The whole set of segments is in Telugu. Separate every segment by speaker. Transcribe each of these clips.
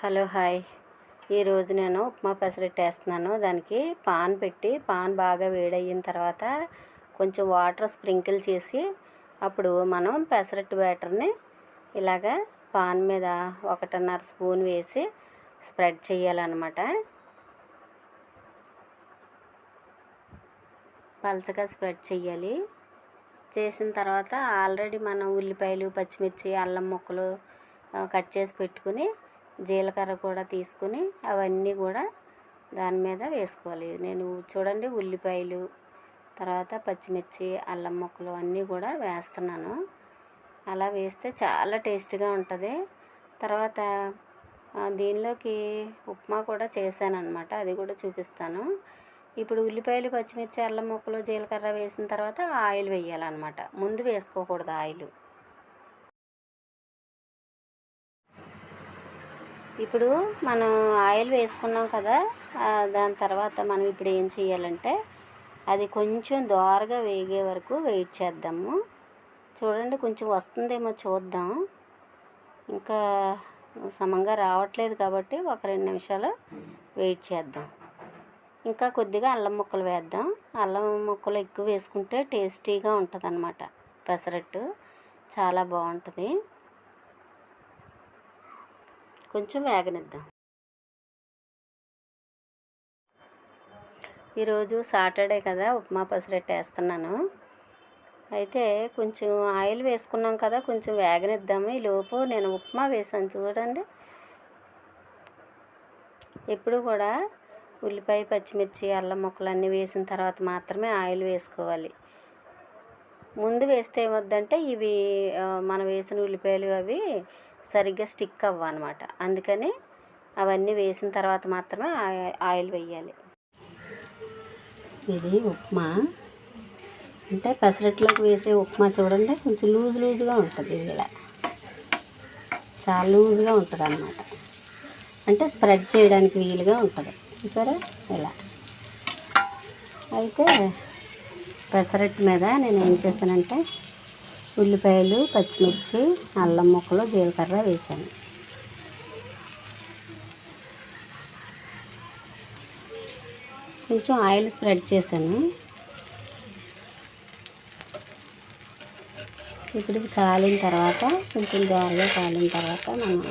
Speaker 1: Hello hi. ఈరోజు నేను ఉప్మా పెసరట్టు వేస్తున్నాను. దానికి పాన్ పెట్టి పాన్ బాగా వేడయిన తర్వాత కొంచెం వాటర్ స్ప్రింకిల్ చేసి అప్పుడు మనం పెసరట్టు బ్యాటర్ని ఇలాగా పాన్ మీద ఒకటిన్నర స్పూన్ వేసి స్ప్రెడ్ చేయాలన్నమాట. పలచగా స్ప్రెడ్ చేయాలి. చేసిన తర్వాత ఆల్రెడీ మనం ఉల్లిపాయలు పచ్చిమిర్చి అల్లం ముక్కలు కట్ చేసి పెట్టుకుని జీలకర్ర కూడా తీసుకుని అవన్నీ కూడా దాని మీద వేసుకోవాలి. నేను చూడండి ఉల్లిపాయలు తర్వాత పచ్చిమిర్చి అల్లం ముక్కలు అన్నీ కూడా వేస్తున్నాను. అలా వేస్తే చాలా టేస్ట్గా ఉంటుంది. తర్వాత దీనిలోకి ఉప్మా కూడా చేశాను అనమాట అది కూడా చూపిస్తాను. ఇప్పుడు ఉల్లిపాయలు పచ్చిమిర్చి అల్లం ముక్కలు జీలకర్ర వేసిన తర్వాత ఆయిల్ వేయాలన్నమాట. ముందు వేసుకోకూడదు ఆయిల్. ఇప్పుడు మనం ఆయిల్ వేసుకున్నాం కదా దాని తర్వాత మనం ఇప్పుడు ఏం చేయాలంటే అది కొంచెం దోరగా వేగే వరకు వెయిట్ చేద్దాము. చూడండి కొంచెం వస్తుందేమో చూద్దాం. ఇంకా సమంగా రావట్లేదు కాబట్టి ఒక రెండు నిమిషాలు వెయిట్ చేద్దాం. ఇంకా కొద్దిగా అల్లం ముక్కలు వేద్దాం. అల్లం ముక్కలు ఎక్కువ వేసుకుంటే టేస్టీగా ఉంటుంది అనమాట పెసరట్టు చాలా బాగుంటుంది. కొంచెం వేగనిద్దాం. ఈరోజు సాటర్డే కదా ఉప్మా పసిరెట్టు వేస్తున్నాను. అయితే కొంచెం ఆయిల్ వేసుకున్నాం కదా కొంచెం వేగనిద్దాము. ఈ లోపు నేను ఉప్మా వేసాను చూడండి. ఎప్పుడు కూడా ఉల్లిపాయ పచ్చిమిర్చి అల్లం ముక్కలు అన్నీ వేసిన తర్వాత మాత్రమే ఆయిల్ వేసుకోవాలి. ముందు వేస్తే ఏమొద్దంటే ఇవి మనం వేసిన ఉల్లిపాయలు అవి సరిగ్గా స్టిక్ అవ్వనమాట అందుకని అవన్నీ వేసిన తర్వాత మాత్రమే ఆయి- ఆయిల్ వేయాలి ఇది ఉప్మా. అంటే పెసరట్లోకి వేసే ఉప్మా చూడండి కొంచెం లూజ్ లూజ్గా ఉంటుంది ఇది ఇలా చాలా లూజ్గా ఉంటుంది అన్నమాట. అంటే స్ప్రెడ్ చేయడానికి వీలుగా ఉంటుంది. చూసారా? ఇలా. అయితే పెసరట్టు మీద నేను ఏం చేశానంటే ఉల్లిపాయలు పచ్చిమిర్చి అల్లం ముక్కలు జీలకర్ర వేసాను. కొంచెం ఆయిల్ స్ప్రెడ్ చేశాను. ఇప్పుడు ఇది కాలిన తర్వాత కొంచెం దోరగా కాలిన తర్వాత మనం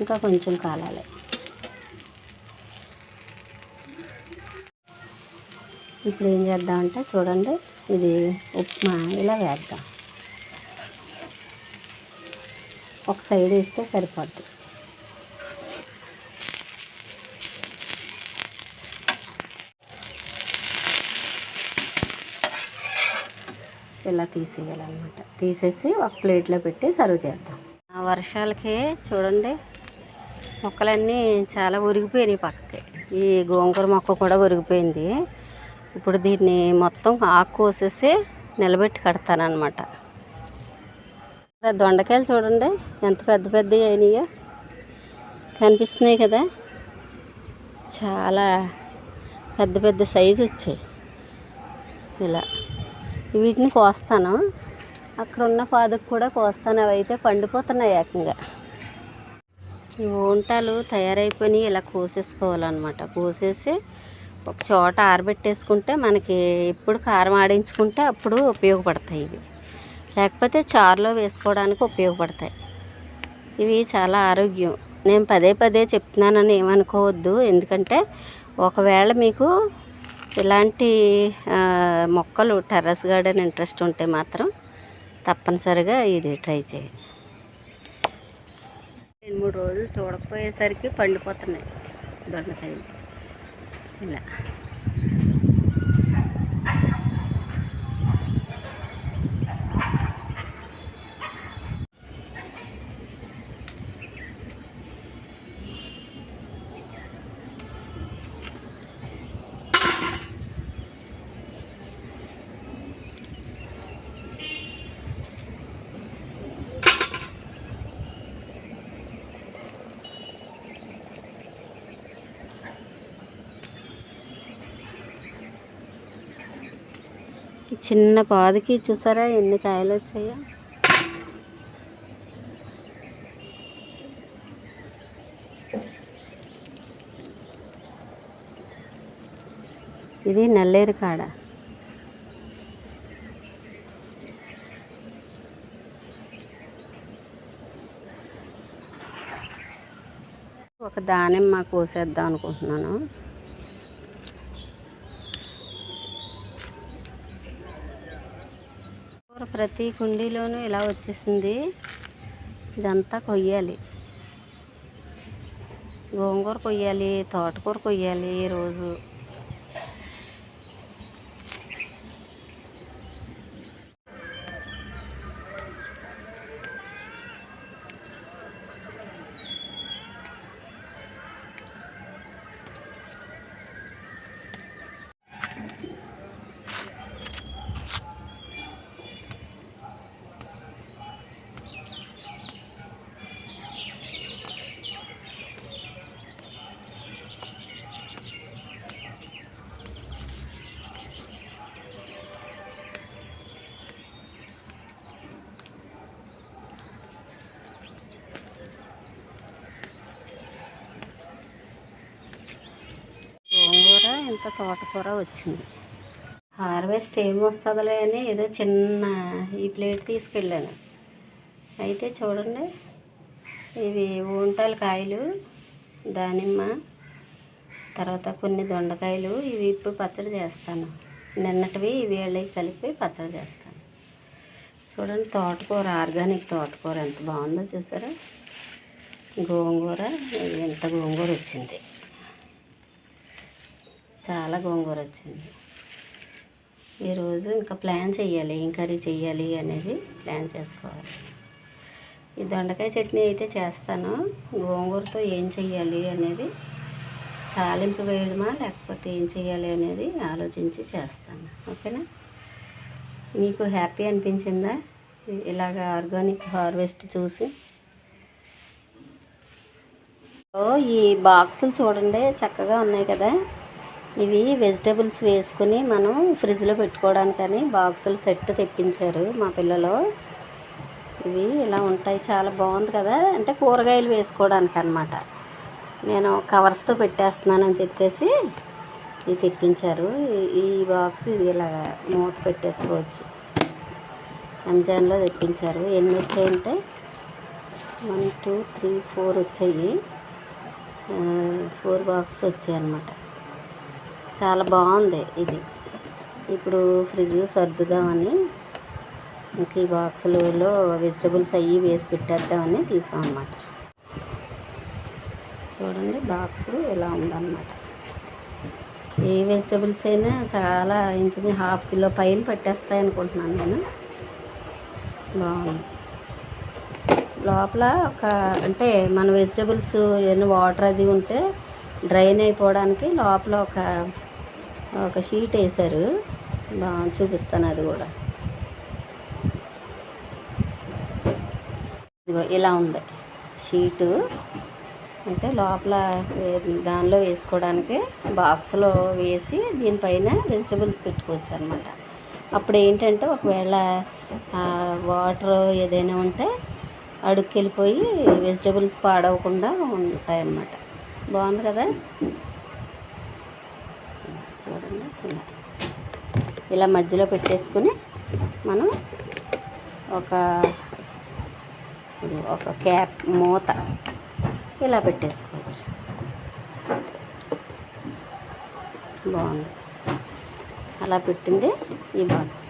Speaker 1: ఇంకా కొంచెం కాలాలి. ఇప్పుడు ఏం చేద్దామంటే చూడండి ఇది ఉప్మా ఇలా వేద్దాం. ఒక సైడ్ వేస్తే సరిపోద్ది. ఇలా తీసేయాలన్నమాట. తీసేసి ఒక ప్లేట్లో పెట్టి సర్వ్ చేద్దాం. ఆ వర్షాలకి చూడండి మొక్కలన్నీ చాలా ఉరిగిపోయినాయి పక్కకి. ఈ గోంగూర మొక్క కూడా ఉరిగిపోయింది ఇప్పుడు దీన్ని మొత్తం ఆకు కోసేసి నిలబెట్టి కడతానమాట దొండకాయలు చూడండి ఎంత పెద్ద పెద్దవి అయినాయో కనిపిస్తున్నాయి కదా. చాలా పెద్ద పెద్ద సైజు వచ్చాయి. ఇలా వీటిని కోస్తాను. అక్కడ ఉన్న పాదకు కూడా కోస్తాను అవి అయితే పండిపోతున్నాయి ఏకంగా. ఈ వంటలు తయారైపోయినాయి ఇలా కోసేసుకోవాలన్నమాట. కోసేసి ఒక చోట ఆరబెట్టేసుకుంటే మనకి ఎప్పుడు కారం ఆడించుకుంటే అప్పుడు ఉపయోగపడతాయి ఇవి. లేకపోతే చారులో వేసుకోవడానికి ఉపయోగపడతాయి. ఇవి చాలా ఆరోగ్యం. నేను పదే పదే చెప్తున్నానని ఏమనుకోవద్దు. ఎందుకంటే ఒకవేళ మీకు ఇలాంటి మొక్కలు టెర్రస్ గార్డెన్ ఇంట్రెస్ట్ ఉంటే మాత్రం తప్పనిసరిగా ఇది ట్రై చేయండి. రెండు మూడు రోజులు చూడకపోయేసరికి పండిపోతున్నాయి దొండకాయలు. ఇలా చిన్న పాదికి చూసారా ఎన్ని కాయలు వచ్చాయో? ఇది నల్లేరు కాడ. ఒక దానిమ్మ కోసేద్దాం అనుకుంటున్నాను. ప్రతి కుండీలోనూ ఇలా వచ్చేసింది. ఇదంతా కొయ్యాలి. గోంగూర కొయ్యాలి తోటకూర కొయ్యాలి రోజు గోంగూర ఇంత తోటకూర వచ్చింది. హార్వెస్ట్ ఏం వస్తుందిలే అని ఏదో చిన్న ఈ ప్లేట్ తీసుకెళ్ళాను. అయితే చూడండి ఇవి ఊంటాలు కాయలు దానిమ్మ తర్వాత కొన్ని దొండకాయలు ఇవి ఇప్పుడు పచ్చడి చేస్తాను. నిన్నటివి ఇవి కలిపి పచ్చడి చేస్తాను. చూడండి తోటకూర ఆర్గానిక్ తోటకూర ఎంత బాగుందో చూసారా? గోంగూర ఇంత ఎంత గోంగూర వచ్చింది. చాలా గోంగూర వచ్చింది. ఈరోజు ఇంకా ప్లాన్ చేయాలి ఏం కర్రీ చేయాలి అనేది ప్లాన్ చేసుకోవాలి. ఈ దొండకాయ చట్నీ అయితే చేస్తాను. గోంగూరతో ఏం చెయ్యాలి అనేది తాలింపు వేయడమా లేకపోతే ఏం చెయ్యాలి అనేది ఆలోచించి చేస్తాను. ఓకేనా? మీకు హ్యాపీ అనిపించిందా? ఇలాగ ఆర్గానిక్ హార్వెస్ట్ చూసి. ఈ బాక్సులు చూడండి చక్కగా ఉన్నాయి కదా. ఇవి వెజిటబుల్స్ వేసుకుని మనం ఫ్రిడ్జ్లో పెట్టుకోవడానికని బాక్సులు సెట్ తెప్పించారు మా పిల్లలు. ఇవి ఇలా ఉంటాయి. చాలా బాగుంది కదా. అంటే కూరగాయలు వేసుకోవడానికి అనమాట నేను కవర్స్తో పెట్టేస్తున్నానని చెప్పేసి ఇది తెప్పించారు. ఈ- బాక్స్ ఇది ఇలా మూత పెట్టేసుకోవచ్చు. రంజాన్లో తెప్పించారు. ఎన్ని వచ్చాయంటే వన్ టూ త్రీ ఫోర్ వచ్చాయి. ఫోర్ బాక్స్ వచ్చాయి అన్నమాట చాలా బాగుంది ఇది. ఇప్పుడు ఫ్రిడ్జ్ సర్దుదామని ఇంక ఈ బాక్సులలో వెజిటబుల్స్ అవి వేసి పెట్టేద్దామని తీసాం అన్నమాట చూడండి బాక్స్ ఇలా ఉందన్నమాట. ఏ వెజిటబుల్స్ అయినా చాలా ఇంచుమి హాఫ్ కిలో పైన పట్టేస్తాయి అనుకుంటున్నాను నేను. బాగుంది. లోపల ఒక అంటే మన వెజిటబుల్స్ ఏదైనా వాటర్ అది ఉంటే డ్రైన్ అయిపోవడానికి లోపల ఒక ఒక షీట్ వేశారు. బా చూపిస్తాను అది కూడా. ఇదిగో ఇలా ఉంది. షీటు. అంటే లోపల దానిలో వేసుకోవడానికి బాక్స్లో వేసి దీనిపైన వెజిటబుల్స్ పెట్టుకోవచ్చు అనమాట అప్పుడు ఏంటంటే ఒకవేళ వాటర్ ఏదైనా ఉంటే అడుక్కెళ్ళిపోయి వెజిటబుల్స్ పాడవకుండా ఉంటాయన్నమాట. బాగుంది కదా చూడండి ఇలా ఇలా మధ్యలో పెట్టేసుకుని మనం ఒక ఒక క్యాప్ మూత ఇలా పెట్టేసుకోవచ్చు. బాగుంది. అలా పెట్టింది ఈ బాక్స్.